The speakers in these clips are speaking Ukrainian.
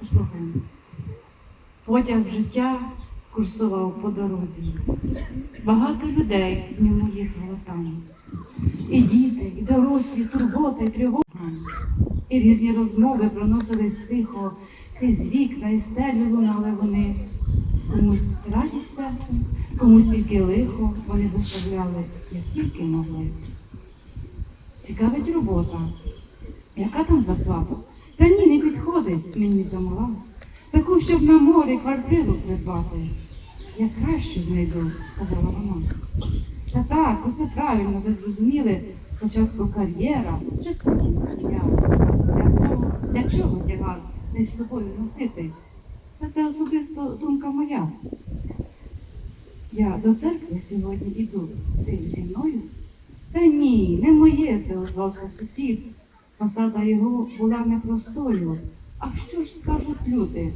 Послухаємо. Потяг життя курсував по дорозі. Багато людей в ньому їхало там. І діти, і дорослі, турботи, і тривоги. І різні розмови проносились тихо, крізь вікна і стелю лунали вони. Комусь радість серцем, комусь тільки лихо вони доставляли, як тільки могли. Цікавить робота. Яка там зарплата? Та ні, не підходить мені замала. Таку, щоб на морі квартиру придбати. Я кращу знайду, сказала вона. Та так, усе правильно, ви зрозуміли. Спочатку кар'єра, вже потім сім'я. Для того, для чого тягар не з собою носити? Та це особисто думка моя. Я до церкви сьогодні іду. Ти зі мною? Та ні, не моє це озвався сусід. Посада його була непростою. А що ж скажуть люди?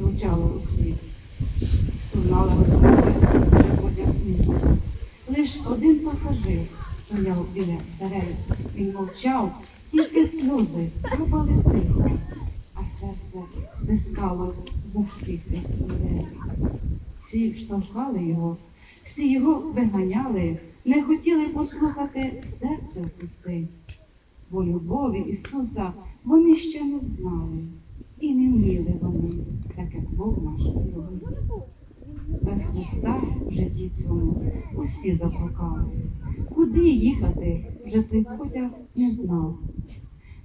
Звучало у слід. Лунали розмови, ні. Лиш один пасажир стояв біля дверей. Він мовчав, тільки сльози капали тихо, а серце стискалось за всіх тих людей. Всі штовхали його, всі його виганяли, не хотіли послухати серце впусти. Бо любові Ісуса вони ще не знали і не вміли вони, так як Бог наш любить. Без Христа в житті цьому усі заблукали. Куди їхати, вже той потяг не знав.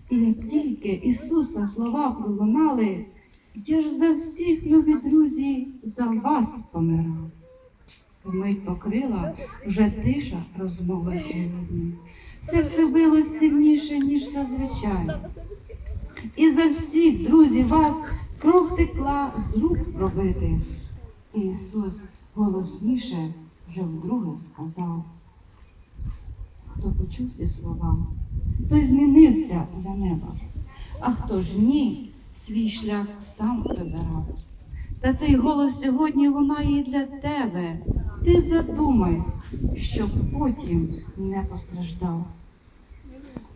І як тільки Ісуса слова пролунали, я ж за всіх, любі друзі, за вас помирав. Вмить покрила вже тиша розмови холодні. Серце билось сильніше, ніж зазвичай. І за всіх, друзі, вас кров текла з рук пробити. І Ісус голосніше вже вдруге сказав. Хто почув ці слова, той змінився для неба, а хто ж ні, свій шлях сам вибирав. Та цей голос сьогодні лунає і для тебе. Ти задумайся, щоб потім не постраждав.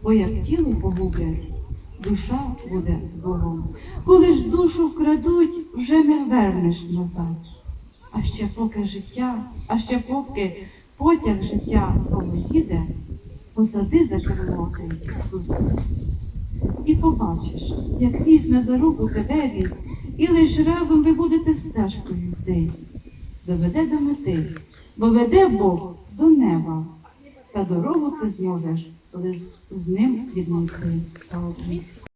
Бо як тіло погублять, душа буде з Богом. Коли ж душу вкрадуть, вже не вернеш назад. А ще поки життя, а ще поки потяг життя їде, посади за кермо ти, Ісуса. І побачиш, як візьме за руку тебе він, і лиш разом ви будете стежкою йти. Доведе до мети, бо веде Бог до неба, та дорогу ти зможеш коли з ним Богу.